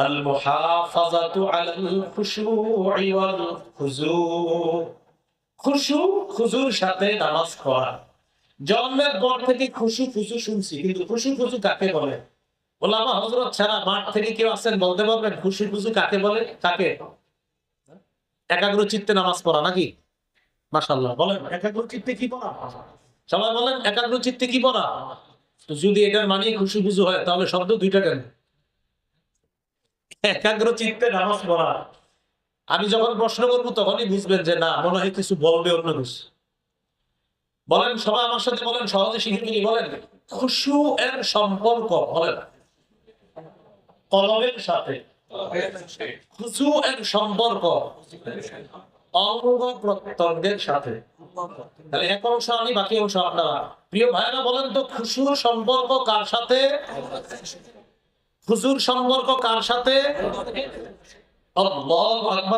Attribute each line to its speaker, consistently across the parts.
Speaker 1: المحافظة على الخشوع والخضوع খুশু খুজুর সাথে নামাজ পড়া জন্মের পর থেকে খুশু খুশু শুনছি কিন্তু খুশু খুশু কাকে বলে ওলামা হজরত ছাড়া মাঠ থেকে কেউ আছেন বলতে পারবেন খুশি খুশু কাকে বলে কাকে একাগ্র চিত্তে নামাজ পড়া নাকি মাসাল্লাহ বলেন একাগ্র চিত্তে কি পড়া সবাই বলেন একাগ্র চিত্তে কি পড়া তো যদি এটার মানে খুশি খুশু হয় তাহলে শব্দ দুইটা কেন একাগ্র চিত্তে নামাজ পড়া। আমি যখন প্রশ্ন করব, তখনই বুঝবেন যে না, মনে হয় কিছু বলবে অন্য কিছু। বলেন, সবাই আমার সাথে বলেন, সহজে শিখে বলেন, খুশু এর সম্পর্ক, বলেন। কলমের সাথে। খুশু এর সম্পর্ক। অঙ্গ প্রত্যঙ্গের সাথে। তাহলে এক অংশ আমি, বাকি অংশ আপনারা। প্রিয় ভাইরা বলেন তো, খুশুর সম্পর্ক কার সাথে? খুশুর সম্পর্ক কার সাথে?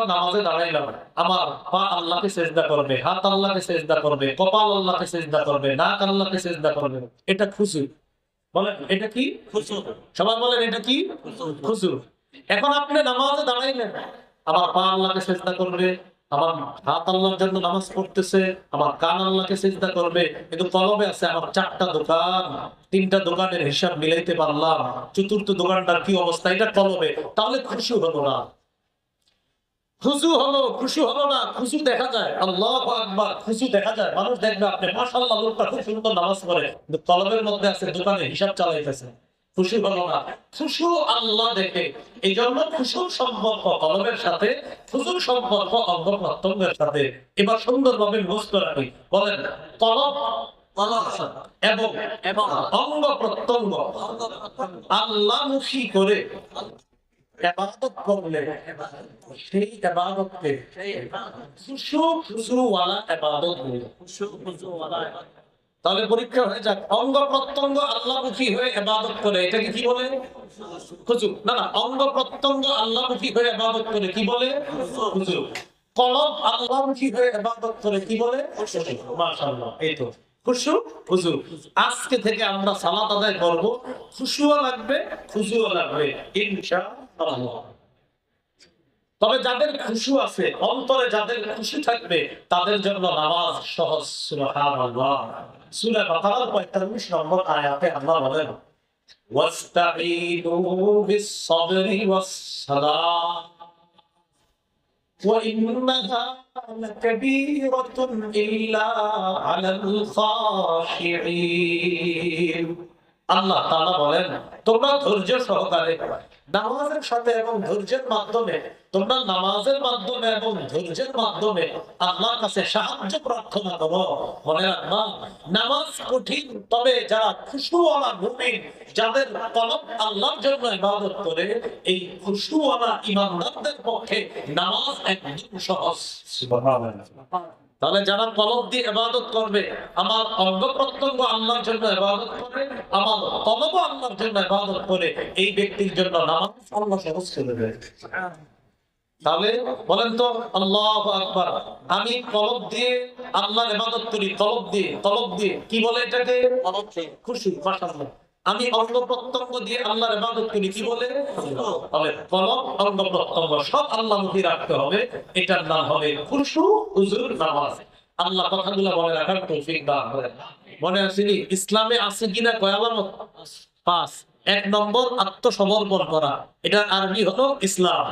Speaker 1: নামাজে দাঁড়াইলাম। আমার পা আল্লাহকে সেজদা করবে হাত আল্লাহকে করবে কপাল আল্লাহকে সেজদা করবে নাক আল্লাহকে করবে। এটা খুশি বলেন এটা কি? সবাই বলেন এটা কি? খুশু এখন আপনি নামাজে দাঁড়াইলেন। আমার পা আল্লাহকে সেজদা করবে আমার হাত আল্লাহর জন্য নামাজ পড়তেছে, আমার কান আল্লাহকে সেজদা করবে, কিন্তু কলবে আছে আমার চারটা দোকান, তিনটা দোকানের হিসাব মিলাইতে পারলাম, চতুর্থ দোকানটার কি অবস্থা, এটা কলবে তাহলে খুশি হলো না। খুশু হলো, খুশি হলো না, খুশি দেখা যায়, আল্লাহ খুশি দেখা যায়, মানুষ দেখবে আপনি মাশাআল্লাহ, লোকটা খুব সুন্দর নামাজ পড়ে, কিন্তু কলবের মধ্যে আছে দোকানে হিসাব চালাইতেছে। খুশি হলো না। খুশু আল্লাহ দেখে। এই জন্য খুশুর সম্পর্ক কলবের সাথে খুশুর সম্পর্ক অঙ্গ প্রত্যঙ্গের সাথে। এবার সুন্দরভাবে মুস্ত রাখি বলেন কলব এবং অঙ্গ প্রত্যঙ্গ আল্লাহমুখী করে এবাদত করলে সেই এবাদতকে খুশু খুশুওয়ালা এবাদত বলে। তাহলে পরীক্ষা হয়ে যাক। অঙ্গ প্রত্যঙ্গ আল্লাহমুখী হয়ে এবাদত করে, এটাকে কি বলে? খুশু না না, অঙ্গ প্রত্যঙ্গ আল্লাহমুখী হয়ে এবাদত করে, কি বলে? খুশু কলব আল্লাহমুখী হয়ে এবাদত করে, কি বলে? মাশাআল্লাহ, এই তো। খুশু খুশু আজকে থেকে আমরা সালাত আদায় করব। খুশুও লাগবে খুশুও লাগবে, ইনশাআল্লাহ। তবে যাদের খুশু আছে অন্তরে যাদের খুশি থাকবে তাদের জন্য নামাজ সহজ সুবহানাল্লাহ সূরা বাকারার 45 নম্বর আয়াতে আল্লাহ বলেন ওয়াস্তাঈনু বিস-সাবরি ওয়াস-সালাহ وإنها لكبيرة إلا على الخاشعين আল্লাহ তাআলা বলেন তোমরা ধৈর্য সহকারে নামাজের সাথে এবং ধৈর্যের মাধ্যমে, তোমরা নামাজের মাধ্যমে এবং ধৈর্যের মাধ্যমে আল্লাহর কাছে সাহায্য প্রার্থনা করো। মনে রাখবা নামাজ কঠিন, তবে যারা খুশুওয়ালা মুমিন, যাদের কলম আল্লাহর জন্য ইবাদত করে, এই খুশুওয়ালা ইমানদারদের পক্ষে নামাজ একদম সহজ। তাহলে যারা কলব দিয়ে ইবাদত করবে আমার অঙ্গ প্রত্যঙ্গ আল্লাহর জন্য ইবাদত করে আমার কলব আল্লাহর জন্য ইবাদত করে এই ব্যক্তির জন্য নামাজ আল্লাহ সহজ করে দেয় তাহলে বলেন তো আল্লাহ আকবার। আমি কলব দিয়ে আল্লাহর ইবাদত করি কলব দিয়ে কলব দিয়ে কি বলে এটাকে? খুশি আমি অঙ্গ প্রত্যঙ্গ দিয়ে আল্লাহর ইবাদত করি, কি বলে? তবে কলব অঙ্গ প্রত্যঙ্গ সব আল্লাহমুখী রাখতে হবে। এটার নাম হবে খুশু হুজুর নামাজ। আল্লাহ কথাগুলো মনে রাখার তৌফিক দান করেন মনে আসেনি ইসলামে আছে কিনা কয় আলামত? পাঁচ। এক নম্বর, আত্মসমর্পণ করা। এটা আরবি হলো ইসলাম।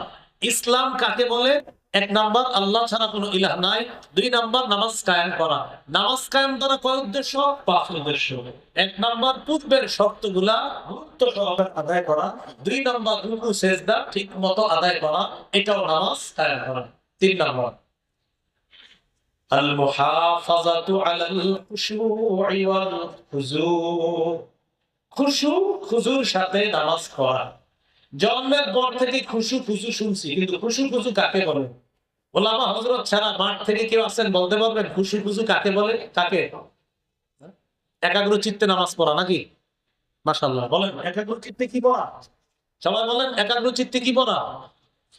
Speaker 1: ইসলাম কাকে বলে? এক নাম্বার আল্লাহ ছাড়া কোনো ইলাহ নাই দুই নাম্বার নামাজ কায়েম করা নামাজ কায়েম করা কয় উদ্দেশ্য পাঁচ উদ্দেশ্য এক নাম্বার পূর্বের শর্তগুলা গুরুত্ব সহকারে আদায় করা দুই নাম্বার রুকু সেজদা ঠিক মতো আদায় করা এটাও নামাজ কায়েম করা তিন নাম্বার المحافظة على الخشوع والخضوع খুশু খুজুর সাথে নামাজ পড়া জন্মের পর থেকে খুশু খুশু শুনছি কিন্তু খুশু খুশু কাকে বলে ওলামা হজরত ছাড়া মাঠ থেকে কেউ আছেন বলতে পারবেন? খুশু খুশু কাকে বলে? কাকে? একাগ্র চিত্তে নামাজ পড়া নাকি? মাসাল্লাহ বলেন, একাগ্র চিত্তে কি পড়া? সবাই বলেন, একাগ্র চিত্তে কি পড়া?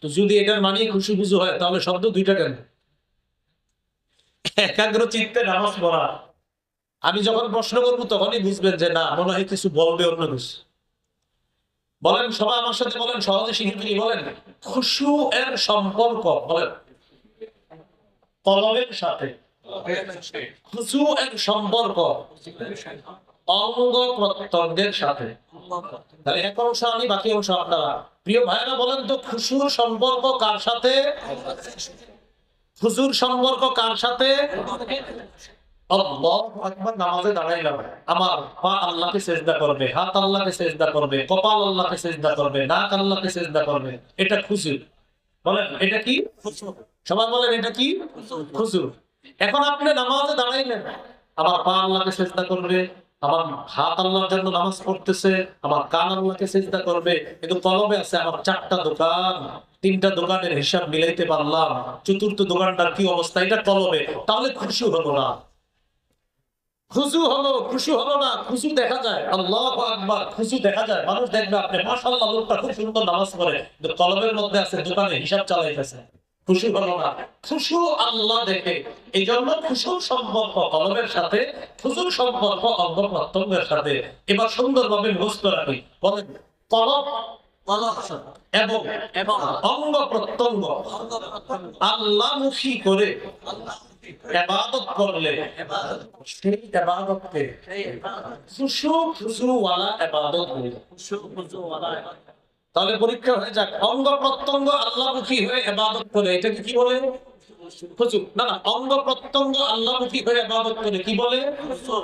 Speaker 1: তো যদি এটার মানে খুশি খুশু হয়, তাহলে শব্দ দুইটা কেন? একাগ্র চিত্তে নামাজ পড়া। আমি যখন প্রশ্ন করব, তখনই বুঝবেন যে না, মনে হয় কিছু বলবে অন্য কিছু। বলেন, সবাই আমার সাথে বলেন, সহজে শিখে বলেন, খুশু এর সম্পর্ক, বলেন। কলমের সাথে। সম্পর্ক। অঙ্গ প্রত্যঙ্গের সাথে। তাহলে এক অংশ আমি বাকি অংশ আপনারা। প্রিয় ভাইরা বলেন তো খুশুর সম্পর্ক কার সাথে? সম্পর্ক কার সাথে? নামাজে দাঁড়াইলাম আমার পা আল্লাহকে সেজদা করবে হাত আল্লাহকে সেজদা করবে কপাল আল্লাহকে সেজদা করবে নাক আল্লাহকে সেজদা করবে। এটা খুশি বলেন এটা কি? সবাই বলেন, এটা কি? খুশু এখন আপনি নামাজে দাঁড়াইলেন, আমার পা আল্লাহকে সেজদা করবে, আমার হাত আল্লাহর জন্য নামাজ পড়তেছে, আমার কান আল্লাহকে সেজদা করবে, কিন্তু কলবে আছে আমার চারটা দোকান, তিনটা দোকানের হিসাব মিলাইতে পারলাম, চতুর্থ দোকানটার কি অবস্থা? এটা কলবে তাহলে খুশি হলো না। খুশু হলো, খুশি হলো না, খুশু দেখা যায়, আল্লাহ আকবার, খুশি দেখা যায়। মানুষ দেখবে আপনি, মাশাআল্লাহ, লোকটা খুব সুন্দর নামাজ পড়ে কলবের মধ্যে আছে দোকানে হিসাব চালাইতেছে। খুশি হলো না। খুশু আল্লাহ দেখে। এই জন্য খুশুর সম্পর্ক কলবের সাথে খুশুর সম্পর্ক অঙ্গ প্রত্যঙ্গের সাথে। এবার সুন্দরভাবে মুস্ত রাখি বলেন, কলব এবং অঙ্গ প্রত্যঙ্গ। আল্লাহমুখী করে এবাদত করলে সেই এবাদতকে খুশু খুশুওয়ালা এবাদত বলে। তাহলে পরীক্ষা হয়ে যাক। অঙ্গ প্রত্যঙ্গ আল্লাহমুখী হয়ে এবাদত করে, এটাকে কি বলে? খুশু না না, অঙ্গ প্রত্যঙ্গ আল্লাহমুখী হয়ে এবাদত করে, কি বলে?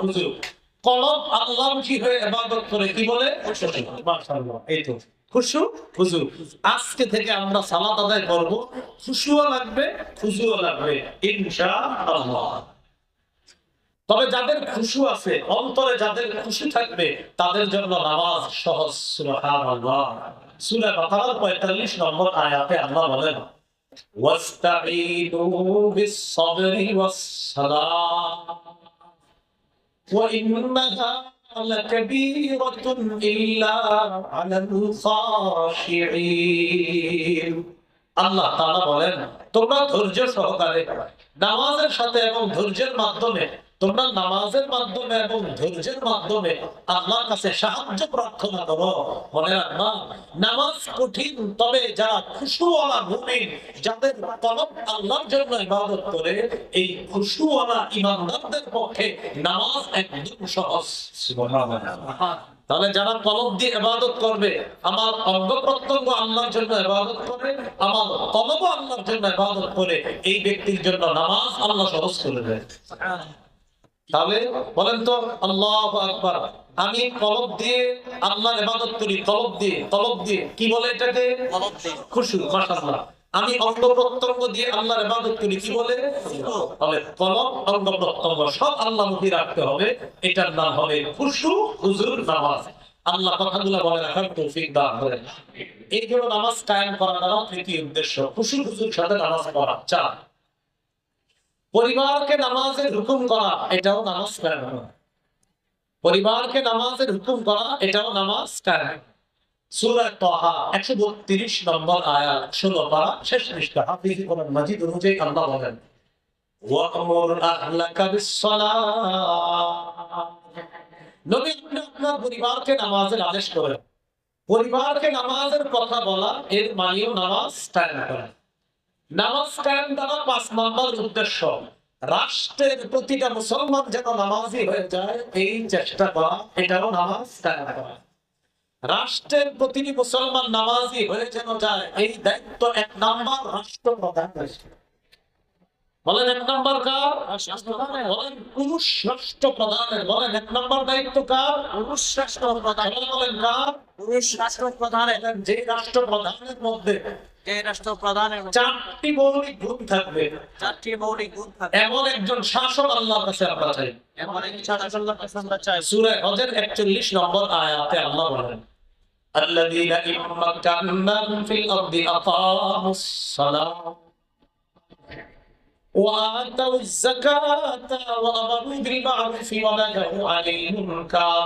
Speaker 1: খুশু কলব আল্লাহমুখী হয়ে এবাদত করে, কি বলে? এই তো। খুশু? খুশু আজকে থেকে আমরা সালাত আদায় করব। খুশুও লাগবে খুশুও লাগবে, ইনশাআল্লাহ। তবে যাদের খুশু আছে, অন্তরে যাদের খুশি থাকবে, তাদের জন্য নামাজ সহজ, সুবহানাল্লাহ। সূরা বাকারার 45 নম্বর আয়াতে আল্লাহ বলেন ওয়াস্তাঈনু বিস-সাবরি ওয়াস-সালাহ وإنها لكبيرة إلا على الخاشعين আল্লাহ তাআলা বলেন তোমরা ধৈর্য সহকারে নামাজের সাথে এবং ধৈর্যের মাধ্যমে তোমরা নামাজের মাধ্যমে এবং ধৈর্যের মাধ্যমে আল্লাহর কাছে সাহায্য প্রার্থনা করো। মনে রাখবা নামাজ কঠিন, তবে যারা খুশুওয়ালা মুমিন, যাদের কলব আল্লাহর জন্য ইবাদত করে, এই খুশুওয়ালা ইমানদারদের পক্ষে নামাজ একদম সহজ। তাহলে যারা কলব দিয়ে ইবাদত করবে, আমার অঙ্গ প্রত্যঙ্গ আল্লাহর জন্য ইবাদত করে, আমার কলব আল্লাহর জন্য ইবাদত করে, এই ব্যক্তির জন্য নামাজ আল্লাহ সহজ করে দেয়। তাহলে বলেন তো আল্লাহ আকবার। আমি কলব দিয়ে আল্লাহর ইবাদত করি কলব দিয়ে কলব দিয়ে। কি বলে এটাকে? খুশু মাশাআল্লাহ। আমি অঙ্গ প্রত্যঙ্গ দিয়ে আল্লাহর ইবাদত করি কি বলে? তাহলে কলব অঙ্গ প্রত্যঙ্গ সব আল্লাহমুখী রাখতে হবে। এটার নাম হবে খুশু হুজুর নামাজ। আল্লাহ কথাগুলো বলে রাখার তৌফিক দান করেন এই জন্য নামাজ কায়েম করা দ্বারা তৃতীয় উদ্দেশ্য। খুশু হুজুর সাথে নামাজ পড়া। চার পরিবারকে নামাজের হুকুম করা, এটাও নামাজ কায়েম করা পরিবারকে নামাজের হুকুম করা, এটাও নামাজ কায়েম সূরা তাহা 132 নম্বর আয়াত 16 পারা, শেষ পৃষ্ঠা। হাফিজ কোরআন মাজিদ অনুযায়ী আল্লাহ বলেন, ওয়া'মুর আহলাকা বিস-সালাহ নবী আপনার পরিবারকে নামাজের আদেশ করেন। পরিবারকে নামাজের কথা বলা, এর মানেও নামাজ কায়েম করা নামাজ দ্বারা পাঁচ নম্বর উদ্দেশ্য। রাষ্ট্রের প্রতিটা মুসলমান যেন নামাজি হয়ে যায়, এই চেষ্টা করা এটাও নামাজ করা। রাষ্ট্রের প্রতিটি মুসলমান নামাজি হয়ে যেন যায়, এই দায়িত্ব এক নাম্বার রাষ্ট্রপ্রধান বলেন এক নম্বর কার? বলেন পুরুষ রাষ্ট্র প্রধানের। বলেন এক নম্বর দায়িত্ব কার?
Speaker 2: পুরুষ রাষ্ট্র প্রধান
Speaker 1: বলেন কার?
Speaker 2: পুরুষ রাষ্ট্র প্রধানের।
Speaker 1: যে রাষ্ট্র প্রধানের মধ্যে
Speaker 2: যে রাষ্ট্র প্রধানের
Speaker 1: চারটি মৌলিক গুণ থাকবে
Speaker 2: চারটি মৌলিক গুণ থাকে
Speaker 1: এমন একজন শাসক আল্লাহর কাছে আমরা চাই
Speaker 2: এমন এক শাসকের কাছে আমরা চাই
Speaker 1: সূরা হজের 41 নম্বর আয়াতে আল্লাহ বলেন الذين إن مكناهم في الأرض أقاموا الصلاة وآتوا الزكاة وأمروا بالمعروف ونهوا عن المنكر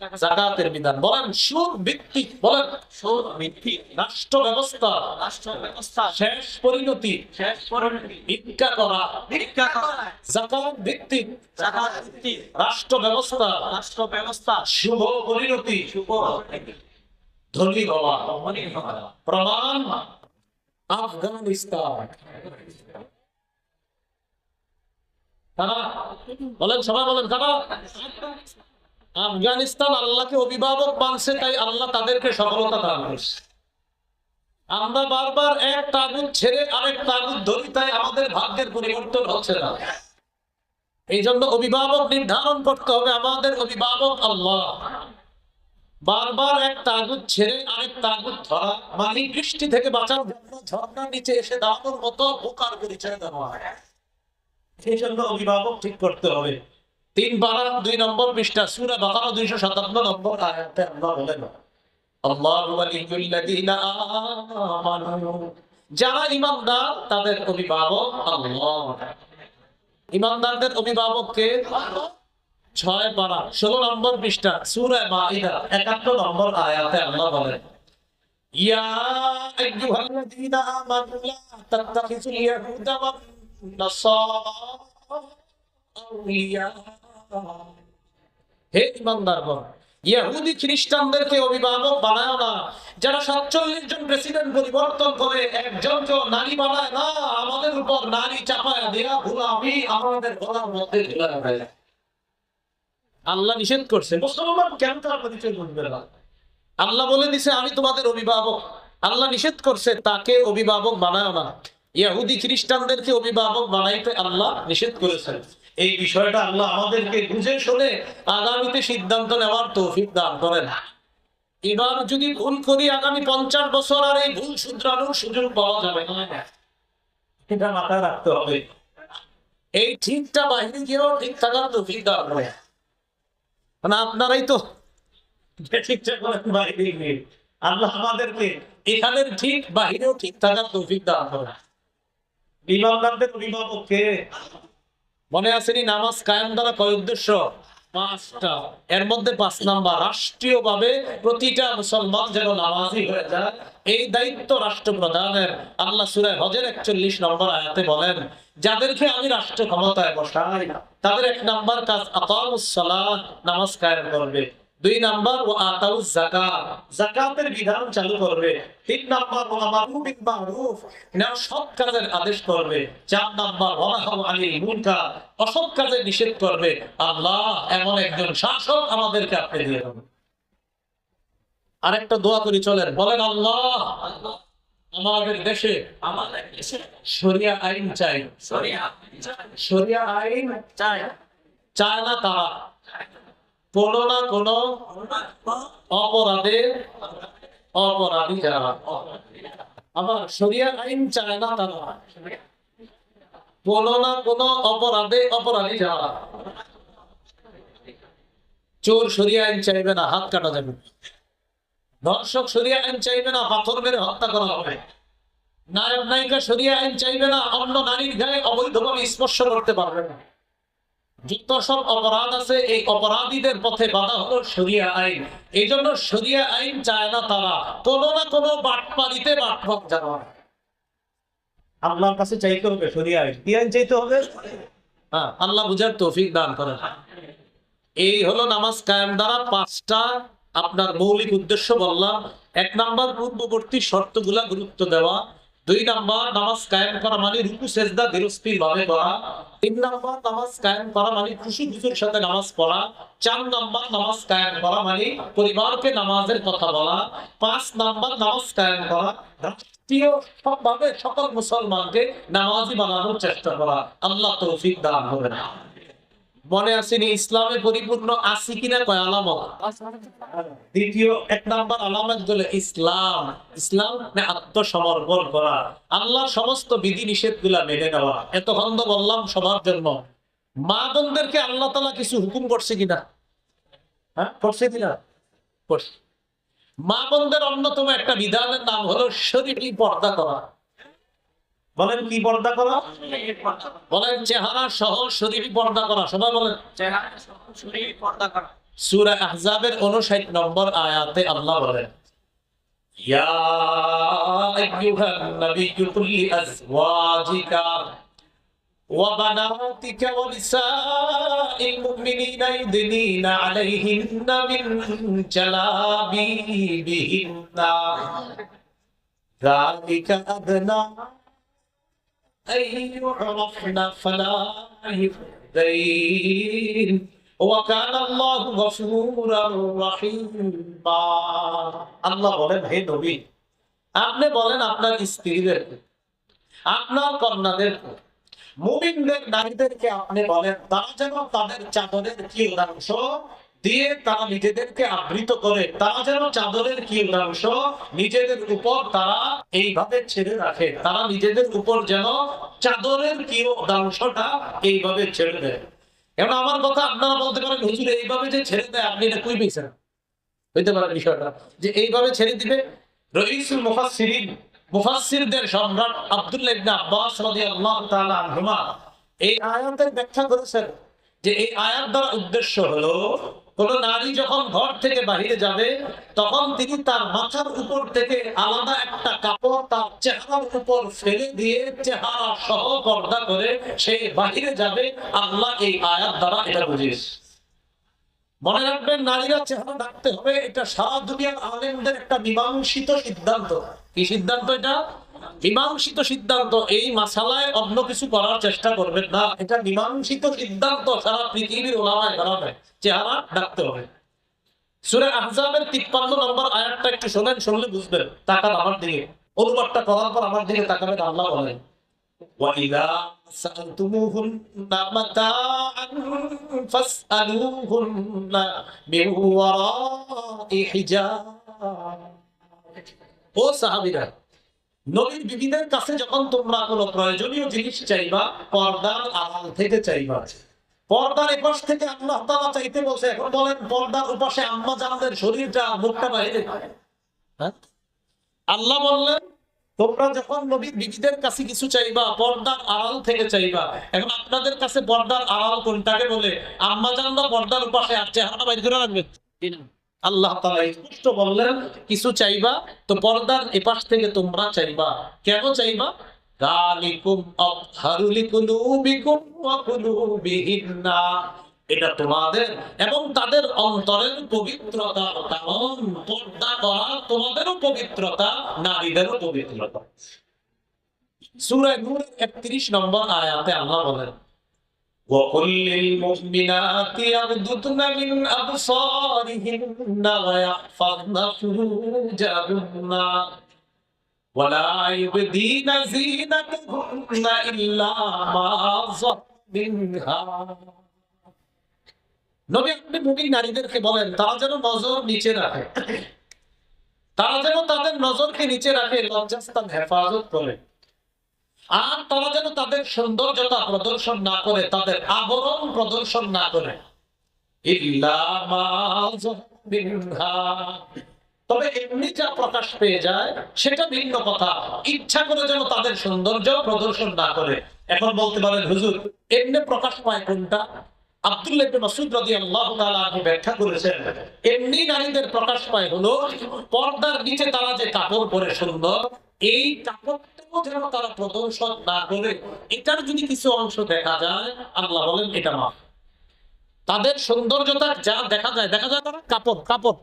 Speaker 1: জাকাতের বিধান। বলেন সুদ ভিত্তিক বলেন
Speaker 2: সুদ ভিত্তিক
Speaker 1: রাষ্ট্র ব্যবস্থা
Speaker 2: রাষ্ট্র ব্যবস্থা
Speaker 1: শেষ পরিণতি
Speaker 2: শেষ পরিণতি
Speaker 1: ভিক্ষা করা
Speaker 2: ভিক্ষা করা
Speaker 1: জাকাত ভিত্তিক
Speaker 2: জাকাত ভিত্তিক
Speaker 1: রাষ্ট্র ব্যবস্থা
Speaker 2: রাষ্ট্র ব্যবস্থা
Speaker 1: শুভ পরিণতি।
Speaker 2: শুভ
Speaker 1: ধনী হওয়া। প্রমাণ আফগানিস্তান। কারা বলেন সবাই বলেন কারা আফগানিস্তান আল্লাহকে অভিভাবক মানছে, তাই আল্লাহ তাদেরকে সফলতা দান করছে। আমরা বারবার এক তাগুত ছেড়ে আরেক তাগুত ধরি, তাই আমাদের ভাগ্যের পরিবর্তন হচ্ছে না। এই জন্য অভিভাবক নির্ধারণ করতে হবে, আমাদের অভিভাবক আল্লাহ। বারবার এক তাগুত ছেড়ে আরেক তাগুত ধরা মানে বৃষ্টি থেকে বাঁচার জন্য ঝর্ণার নিচে এসে দাঁড়ানোর মতো বোকার পরিচয় দেওয়া। সেই জন্য অভিভাবক ঠিক করতে হবে। তিন বারা, দুই নম্বর পৃষ্ঠা, সুরা বাকারা দুইশো সাতান্ন নম্বর আয়াতে আল্লাহ বলেন যারা ঈমানদার, তাদের অভিভাবক আল্লাহ। ঈমানদারদের অভিভাবককে ছয় পারা ষোলো নম্বর পৃষ্ঠা, সুরা মাইদা একান্ন নম্বর আয়াতে আল্লাহ বলেন, ইয়া আইয়ুহাল্লাযীনা আমানু, লা তাত্তাখিযুল ইয়াহুদা ওয়ান নাসারা আউলিয়া। হে ইমানদারগণ, ইহুদি খ্রিস্টানদেরকে অভিভাবক বানায় না। যারা সাতচল্লিশ জন প্রেসিডেন্ট পরিবর্তন করে নারী বানায় না, আমাদের উপর নারী চাপায় দেয়া আমাদের গলার মধ্যে আল্লাহ নিষেধ করছে, মুসলমান কেন তার পরিচয় আল্লাহ বলে দিছে, আমি তোমাদের অভিভাবক। আল্লাহ নিষেধ করছে, তাকে অভিভাবক বানায় না। ইহুদি খ্রিস্টানদেরকে অভিভাবক বানাইতে আল্লাহ নিষেধ করেছেন। এই বিষয়টা আল্লাহ আমাদেরকে বুঝে শুনে আগামীতে সিদ্ধান্ত নেওয়ার তৌফিক দান করেন। এবার যদি ভুল করি, আগামী পঞ্চাশ বছর আর এই ভুল শুধরানোর সুযোগ পাওয়া যাবে না। এটা মাথায় রাখতে হবে। এই ঠিকটা বাহিনী গিয়েও ঠিক থাকার তৌফিক দান করে মানে আপনারাই তো ঠিকটা করেন বাইরে আল্লাহ আমাদেরকে এখানের ঠিক বাহিরেও ঠিক থাকার তৌফিক দান করে ইমানদারদের অভিভাবককে মনে আসেনি নামাজ কায়েম দ্বারা কয় উদ্দেশ্য? পাঁচটা। এর মধ্যে পাঁচ নাম্বার রাষ্ট্রীয় ভাবে প্রতিটা মুসলমান যেন নামাজি হয়ে যায়। এই দায়িত্ব রাষ্ট্রপ্রধানের আল্লাহ সুরায় হজের একচল্লিশ নম্বর আয়াতে বলেন, যাদেরকে আমি রাষ্ট্র ক্ষমতায় বসাই, তাদের এক নাম্বার কাজ আকামুসসালাহ নামাজ কায়েম করবে। দুই নাম্বার ও আতাউ জাকাত জাকাতের বিধান চালু করবে। তিন নাম্বার ও আমারু বিল মারুফ। না সৎ কাজের আদেশ করবে। চার নাম্বার ওয়া নাহাউ আনিল মুনকার। অসৎ কাজের নিষেধ করবে। আল্লাহ এমন একজন শাসক আমাদেরকে আপনি দিয়ে দেবেন। আরেকটা দোয়া করি চলেন। বলেন আল্লাহ আমাদের দেশে
Speaker 2: আমাদের দেশে
Speaker 1: শরিয়া আইন চাই।
Speaker 2: শরিয়া
Speaker 1: শরিয়া আইন
Speaker 2: চাই
Speaker 1: চায় না তারা? কোনো না কোনো অপরাধে অপরাধী যারা। আমার শরিয়া আইন চায় না তারা। কোনো না কোনো অপরাধে অপরাধী যারা। চোর সরিয়া আইন চাইবে না, হাত কাটা যাবে। ধর্ষক সরিয়া আইন চাইবে না, পাথর মেরে হত্যা করা হবে। নায়ক নায়িকা সরিয়া আইন চাইবে না, অন্য নারীর গায়ে অবৈধভাবে স্পর্শ করতে পারবে না। যুক্ত সব অপরাধ আছে এই অপরাধীদের পথে বাধা হলো শরিয়া আইন। এই জন্য শরিয়া আইন চায় না তারা। কোনো না কোনো বাটপাড়িতে বাটভক যারা আল্লাহর কাছে চাইতে হবে শরিয়া আইন। কি আইন চাইতে হবে? হ্যাঁ আল্লাহ বুঝার তৌফিক দান করেন। এই হলো নামাজ কায়েম দ্বারা পাঁচটা আপনার মৌলিক উদ্দেশ্য বললাম। এক নাম্বার পূর্ববর্তী শর্তগুলা গুরুত্ব দেওয়া। দুই নাম্বার নামাজ কায়েম করা মানে রুকু, সেজদা ধীরস্থির ভাবে করা তিন নাম্বার নামাজ কায়েম করা মানে খুশি, খুশির সাথে নামাজ পড়া। চার নাম্বার নামাজ কায়েম করা মানে পরিবারকে নামাজের কথা বলা। পাঁচ নাম্বার নামাজ কায়েম করা সবভাবে সকল মুসলমানকে নামাজি বানানোর চেষ্টা করা। আল্লাহ তৌফিক দান হবে না মনে আসেনি ইসলামে পরিপূর্ণ আসি কিনা? কয় আলামত। দ্বিতীয়, এক নাম্বার আলামত হলো ইসলাম। ইসলাম মানে আত্মসমর্পণ করা। আল্লাহর সমস্ত বিধি নিষেধগুলা মেনে নেওয়া। এত খন্দ বললাম সবার জন্য। মা বোনদেরকে আল্লাহ তালা কিছু হুকুম করছে কিনা? হ্যাঁ করছে কিনা? করছে। মা বোনদের অন্যতম একটা বিধানের নাম হলো শরীরী পর্দা করা। বলেন কি পর্দা করা
Speaker 2: শরীর পর্দা করা।
Speaker 1: বলেন চেহারা সহ শরীর পর্দা করা সবাই বলেন
Speaker 2: চেহারা সহ শরীর পর্দা করা।
Speaker 1: সূরা আহজাবের 59 নম্বর আয়াতে আল্লাহ বলেন ইয়া আইয়ুহান নাবিয়্যু কুল লিআজওয়াজিকা وبناتك ونساء المؤمنين يدنين عليهن من جلابيبهن ذلك أدنى أن يعرفن فلا يؤذين وكان الله غفورا رحيما আল্লাহ বলেন হে নবী আপনি বলেন আপনার স্ত্রীদের আপনার কন্যাদের মুমিনদের নারীদেরকে আপনি বলেন তারা যেন তাদের চাদরের কি অংশ দিয়ে তারা নিজেদেরকে আবৃত করে। তারা যেন চাদরের কি নিজেদের উপর তারা এইভাবে ছেড়ে রাখে। তারা নিজেদের উপর যেন চাদরের কি এইভাবে ছেড়ে দেয়। এখন আমার কথা আপনারা বলতে পারেন, হুজুর এইভাবে যে ছেড়ে দেয়, আপনি এটা পেয়েছেন? হইতে পারে বিষয়টা। যে এইভাবে ছেড়ে দিবে মুফাসসিরিন, মুফাসসিরদের সম্রাট আব্দুল্লাহ ইবনে আব্বাস রাদিয়াল্লাহু তাআলা আনহুমা এই আয়াতের ব্যাখ্যা করেছেন যে এই আয়াত দ্বারা উদ্দেশ্য হলো কোন নারী যখন ঘর থেকে বাহিরে যাবে, তখন তিনি তার মাথার উপর থেকে আলাদা একটা কাপড় তার চেহারার উপর ফেলে দিয়ে চেহারা সহ পর্দা করে সে বাহিরে যাবে। আল্লাহ এই আয়াত দ্বারা এটা বুঝিয়েছে। মনে রাখবেন, নারীরা চেহারা ডাকতে হবে, এটা সারা দুনিয়ার আলেমদের একটা মীমাংসিত সিদ্ধান্ত। কি সিদ্ধান্ত এটা? মীমাংসিত সিদ্ধান্ত এই মাসালায় অন্য কিছু করার চেষ্টা করবেন না এটা মীমাংসিত সিদ্ধান্ত সারা পৃথিবীর ওলামায় করাবে চেহারা রাখতে হবে সুরে আহজাবের তিপ্পান্ন নম্বর আয়াতটা একটু শোনেন শুনলে বুঝবেন তাকান আমার দিকে অনুবাদটা করার পর আমার দিকে তাকাবেন আল্লাহ বলেন وإذا سألتموهن متاعا فاسألوهن من وراء حجاب ও সাহাবীরা নবীর বিবিদের কাছে যখন তোমরা কোনো প্রয়োজনীয় জিনিস চাইবা, পর্দার আড়াল থেকে চাইবা। পর্দার এপাশ থেকে আল্লাহ তাআলা চাইতে বলছে, এখন বলেন, পর্দার উপাসে আম্মা জানদের শরীরটা মুখটা বাইরে। হ্যাঁ? আল্লাহ বললেন, তোমরা যখন নবীর বিবিদের কাছে কিছু চাইবা, পর্দার আড়াল থেকে চাইবা, এখন আপনাদের কাছে পর্দার আড়াল কোনটাকে বলে? আম্মা জানবা পর্দার উপাসে আর চেহারা বাইর রাখবে। আল্লাহ স্পষ্ট বললেন, কিছু চাইবা তো পর্দার এপাশ থেকে তোমরা চাইবা। কেন চাইবা? এটা তোমাদের এবং তাদের অন্তরের পবিত্রতার কারণ পর্দা করা তোমাদেরও পবিত্রতা, নারীদেরও পবিত্রতা। সূরা নূর 31 নম্বর আয়াতে আল্লাহ বলেন وقل للمؤمنات يغضضن من أبصارهن ويحفظن فروجهن ولا يبدين زينتهن إلا ما ظهر منها নবী আপনি মুমিন নারীদেরকে বলেন তারা যেন নজর নিচে রাখে তারা যেন তাদের নজরকে নিচে রাখে লজ্জাস্থান হেফাজত করে আর তারা যেন তাদের সৌন্দর্যতা প্রদর্শন না করে, তাদের আবরণ প্রদর্শন না করে। তবে এমনি যা প্রকাশ পেয়ে যায়, সেটা ভিন্ন কথা। ইচ্ছা করে যেন তাদের সৌন্দর্য প্রদর্শন না করে। এখন বলতে পারেন, হুজুর, এমনি প্রকাশ পায় কোনটা? আব্দুল্লাহ করেছেন, এমনি নারীদের প্রকাশ পায় হলো, পর্দার নিচে তারা যে কাপড় পরে সুন্দর, এই কাপড়টাও যেন তারা প্রদর্শন না করে, এটার যদি কিছু অংশ দেখা যায়, আল্লাহ বলেন, এটা মাফ। তাদের সৌন্দর্যতা যা দেখা যায় দেখা যায় তারা কাপড় কাপড়।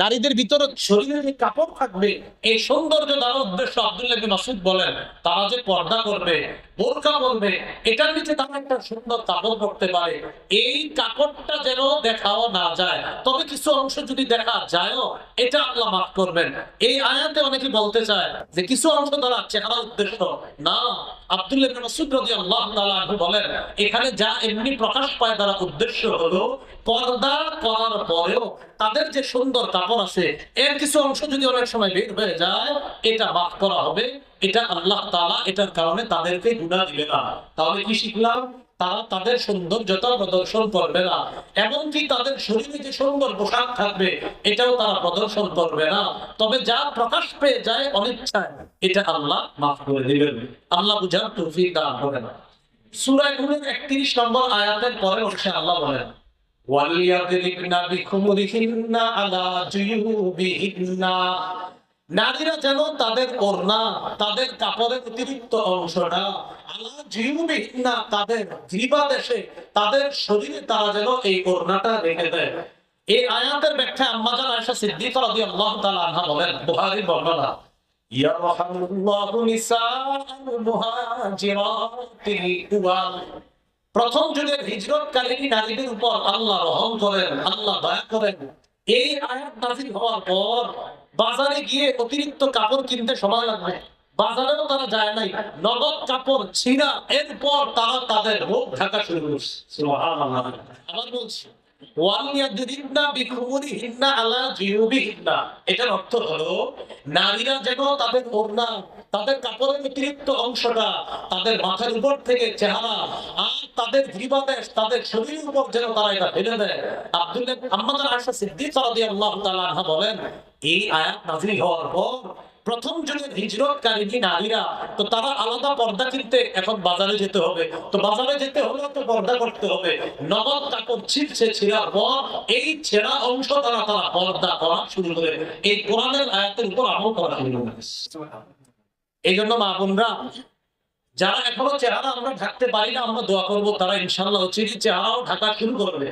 Speaker 1: নারীদের ভিতরে শরীরে যে কাপড় থাকবে, এই সৌন্দর্য দ্বারা উদ্দেশ্য আব্দুল্লাহ মাসুদ বলেন, তারা যে পর্দা করবে বোরকা করবে এটার নিচে তারা একটা সুন্দর কাপড় পরতে পারে। এই কাপড়টা যেন দেখাও না যায়। তবে কিছু অংশ যদি দেখা যায়ও, এটা আল্লাহ মাফ করবেন। এই আয়াতে অনেকে বলতে চায় যে কিছু অংশ দ্বারা চেহারা উদ্দেশ্য। না, আব্দুল্লাহ রাদিয়াল্লাহু তাআলা আনহু বলেন, এখানে যা এমনি প্রকাশ পায় তারা উদ্দেশ্য হলো পর্দা করার পরেও তাদের যে সুন্দর কাপড় আছে, এর কিছু অংশ যদি অনেক সময় বের হয়ে যায়, এটা মাফ করা হবে। এটা আল্লাহ তাআলা এটার কারণে তাদেরকে গুনাহ দিবে না। তাহলে কি শিখলাম? তারা তাদের সৌন্দর্যতা প্রদর্শন করবে না। এমনকি তাদের শরীরে যে সুন্দর পোশাক থাকবে, এটাও তারা প্রদর্শন করবে না। তবে যা প্রকাশ পেয়ে যায় অনিচ্ছায়, এটা আল্লাহ মাফ করে দিবেন। আল্লাহ বুঝার তৌফিক দান করেন। সূরা নূরের 31 নম্বর আয়াতের পরে অংশে আল্লাহ বলেন নারীরা যেন তাদের ওড়না তাদের কাপড়ের অতিরিক্ত অংশটা আলা জুয়ুবিহিন্না তাদের জিবা দেশে তাদের শরীরে তারা যেন এই ওড়নাটা রেখে দেয়। এই আয়াতের ব্যাখ্যা আম্মাজান আয়েশা সিদ্দিকা রাদিয়াল্লাহু আনহা বলেন বুখারীর বর্ণনা, ইয়ারহামুল্লাহু নিসাআল মুহাজিরাতিল প্রথম যুগের হিজরতকারী নারীদের উপর আল্লাহ রহম করেন, আল্লাহ দয়া করেন। এই আয়াত নাজিল হওয়ার পর বাজারে গিয়ে অতিরিক্ত কাপড় কিনতে সময় লাগবে বাজারেও তারা যায় নাই। নগদ কাপড় ছিনা এরপর তারা তাদের রোগ ঢাকা শুরু করছে। আবার বলছি এটার অর্থ হলো, নারীরা যেন তাদের ওড়না, তাদের কাপড়ের অতিরিক্ত অংশটা, তাদের মাথার উপর থেকে চেহারা আর তাদের জীবাদেশ, তাদের শরীরের উপর যেন তারা এটা ফেলে দেয়। আব্দুল্লাহ আম্মাদার আয়েশা সিদ্দিকা বলেন, এই আয়াত নাযিল হওয়ার পর প্রথম যুগের হিজরতকারী নারীরা, তো তারা আলাদা পর্দা কিনতে এখন বাজারে যেতে হবে। তো বাজারে যেতে হলে তো পর্দা করতে হবে। নগদ কাপড় ছিঁড়ছে ছিঁড়ার পর এই ছেঁড়া অংশ দ্বারা তারা পর্দা করা শুরু করে। এই কোরআনের আয়াতের উপর আমল করা শুরু এই জন্য মা বোনরা, যারা এখনও চেহারা আমরা ঢাকতে পারি না, আমরা দোয়া করব তারা ইনশাল্লাহ চিনি চেহারাও ঢাকা শুরু করবে।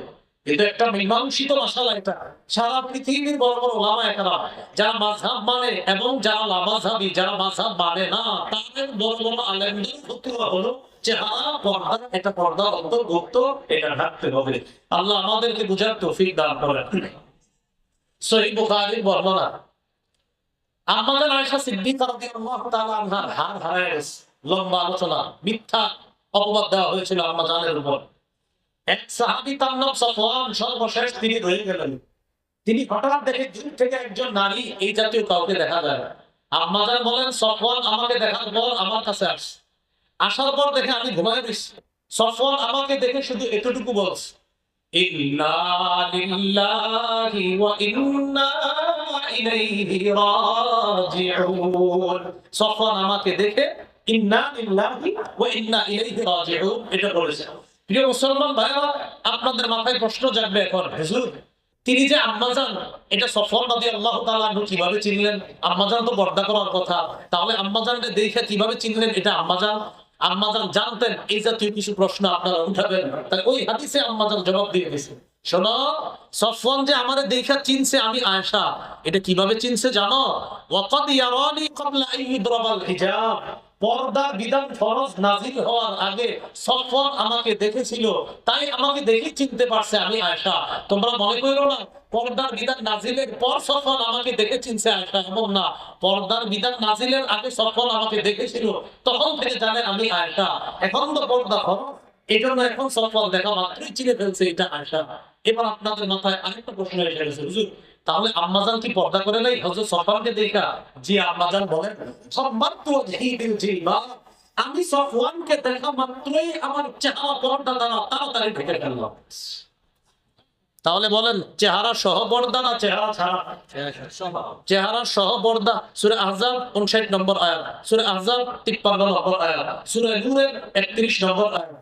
Speaker 1: এটা একটা মীমাংসিত মশালা এটা। সারা পৃথিবীর বড় বড় একরা, যারা মানে এবং যারা লামাঝাবি যারা মাঝহাব মানে না, তাদের বড় বড় আলেমদের হলো আল্লাহ আমাদেরকে আমাদের হার লম্বা আলোচনা, মিথ্যা অপবাদ দেওয়া হয়েছিল আম্মা জানের উপর। এক সাহাবী তার নাম সফওয়ান সর্বশেষ তিনি রয়ে গেলেন। তিনি দেখে থেকে একজন নারী এই জাতীয় কাউকে দেখা যায়। বলেন, সফওয়ান আমাকে দেখার পর আমার কাছে আসার পর দেখে আমি দিচ্ছি সফওয়ান আমাকে দেখে শুধু এতটুকু আমাকে দেখে, ইন্না লিল্লাহি ওয়া ইন্না এটা বলেছে। প্রিয় মুসলমান আপনাদের মাথায় প্রশ্ন জাগবে এখন তিনি যে আম্মাজান এটা নদী আল্লাহ কীভাবে চিনলেন? আম্মাজান তো পর্দা করার কথা। তাহলে দেখে কীভাবে চিনলেন এটা আম্মাজান আম্মাজান জানতেন, এই জাতীয় কিছু প্রশ্ন আপনারা উঠাবেন। ওই হাদিসে আম্মাজান জবাব দিয়ে দিয়েছে শোনো, সফওয়ান যে আমারে দেখা চিনছে আমি আয়েশা, এটা কীভাবে চিনছে জানো? ওয়াকাদ ইয়ারানি ক্বাবলা হিজাব। পর্দার বিধান ফরজ নাজিল হওয়ার আগে সফওয়ান আমাকে দেখেছিল। তাই আমাকে দেখে চিনতে পারছে আমি আয়েশা। তোমরা মনে করো না, পর্দার বিধান নাজিলের পর সফওয়ান আমাকে দেখে চিনছে আয়েশা, এমন না। পর্দার বিধান নাজিলের আগে সফওয়ান আমাকে দেখেছিল, তখন থেকে জানে আমি আয়েশা। এখন তো পর্দা ফরজ এই জন্য এখন সফল দেখা মাত্রই চিনে ফেলছে এটা আয়সা এবার আপনাদের মাথায় আরেকটা প্রশ্ন এসে গেছে, হুজুর তাহলে আম্মাজান কি পর্দা করে নাই? হজরত সফওয়ানকে দেখা। জি, আম্মাজান বলেন সম্মান তো জিহিদিল জিলবাব আমি সফওয়ানকে দেখা মাত্রই আমার চেহারা পর্দা দ্বারা তাড়াতাড়ি ঢেকে ফেললাম। তাহলে বলেন, চেহারা সহ পর্দা না চেহারা ছাড়া চেহারা সহ পর্দা সূরা আহজাব 59 নম্বর আয়াত। সূরা আহজাব 53 নম্বর আয়াত। সূরা নূরের 31 নম্বর আয়াত।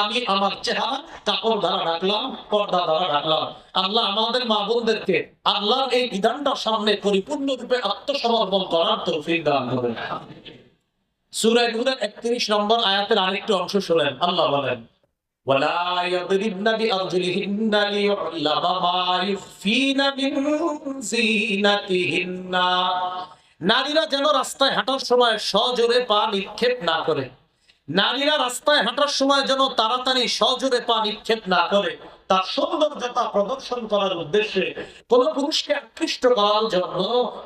Speaker 1: আমি আমার চেহারা কাপড় পর্দা আল্লাহ আমাদের মা বোনদেরকে এই বিধানটার সামনে পরিপূর্ণরূপে আত্মসমর্পণ করার তৌফিক দান করুন। সূরা নূরের 31 নম্বর আয়াতের আরেকটি অংশ শুনেন আল্লাহ বলেন ولا يضربن بأرجلهن ليعلم ما يخفين من زينتهن নারীরা যেন রাস্তায় হাঁটার সময় সজোরে পা নিক্ষেপ না করে নারীরা রাস্তায় হাঁটার সময় যেন তাড়াতাড়ি সজোরে পা নিক্ষেপ না করে তার সৌন্দর্যতা প্রদর্শন করার উদ্দেশ্যে কোন পুরুষকে আকৃষ্ট করার জন্য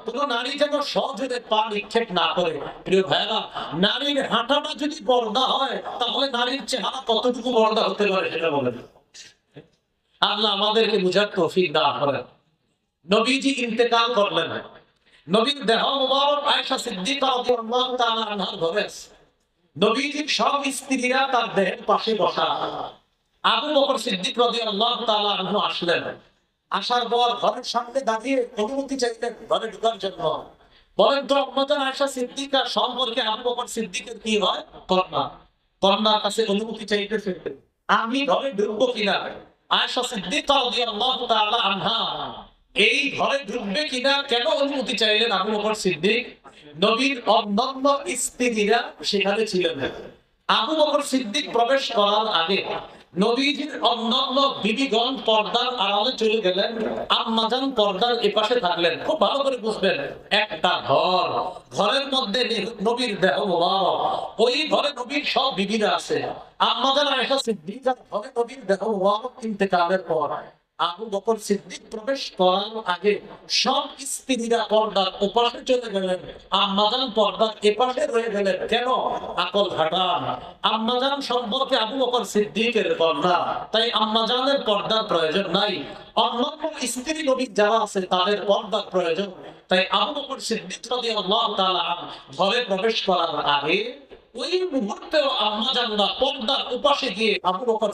Speaker 1: কোন নারী যেন সজোরে পা নিক্ষেপ না করে। প্রিয় ভাইরা নারীর হাঁটাটা যদি পর্দা হয়, তাহলে নারীর চেহারা কতটুকু পর্দা হতে পারে সেটা বলে আল্লাহ আমাদেরকে বুঝার তৌফিক দান করেন। নবীজি ইন্তেকাল করলেন। নবীর দেহ মুবারক আয়েশা সিদ্দিকা রাদিয়াল্লাহু আনহার ঘরে নবীজির সব স্ত্রীরা তার দেহের পাশে বসা। আবু বকর সিদ্দিক রাদিয়াল্লাহু তাআলা আনহু আসলেন। আসার পর ঘরের সামনে দাঁড়িয়ে অনুমতি চাইলেন, ঘরে ঢোকার জন্য। বলেন তো আম্মাজান আয়েশা সিদ্দিকা সম্পর্কে আবু বকর সিদ্দিকের কি হয়? কন্যা, কন্যার কাছে অনুমতি চাইতেছে আমি ঘরে ঢুকবো কিনা? আয়েশা সিদ্দিকা রাদিয়াল্লাহু তাআলা আনহা, এই ঘরে ঢুকবে কিনা? কেন অনুমতি চাইলেন আবু বকর সিদ্দিক? নবীর অন্যান্য স্ত্রীরা সেখানে ছিলেন। আবু বকর সিদ্দিক প্রবেশ করার আগে নবীজির অন্যান্য বিবিগণ পর্দার আড়ালে চলে গেলেন আম্মাজান পর্দার এপাশে থাকলেন। খুব ভালো করে বুঝবেন, একটা ঘর, ঘরের মধ্যে নবীর দেহ ওই ঘরে নবীর সব বিবিরা আছে। আম্মাজান আয়সা সিদ্দিকার ঘরে নবীর দেহ ইন্তেকালের পর। আবু বকর সিদ্দিক প্রবেশ করার আগে সব স্ত্রীরা পর্দার ওপাশে চলে গেলেন, আম্মাজান পর্দার এপাশে রয়ে গেলেন। কেন? আকল হাটান আম্মাজান সম্পর্কে আবু বকর সিদ্দিকের কন্যা তাই আম্মাজানের পর্দার প্রয়োজন নাই। অন্যান্য স্ত্রী নবী যারা আছে, তাদের পর্দার প্রয়োজন। তাই আবু বকর সিদ্দিক ঘরে প্রবেশ করার আগে ওই মুহূর্তেও পর্দার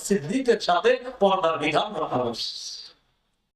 Speaker 1: সিদ্দিকের সাথে পর্দার বিধান রাখা হয়েছে।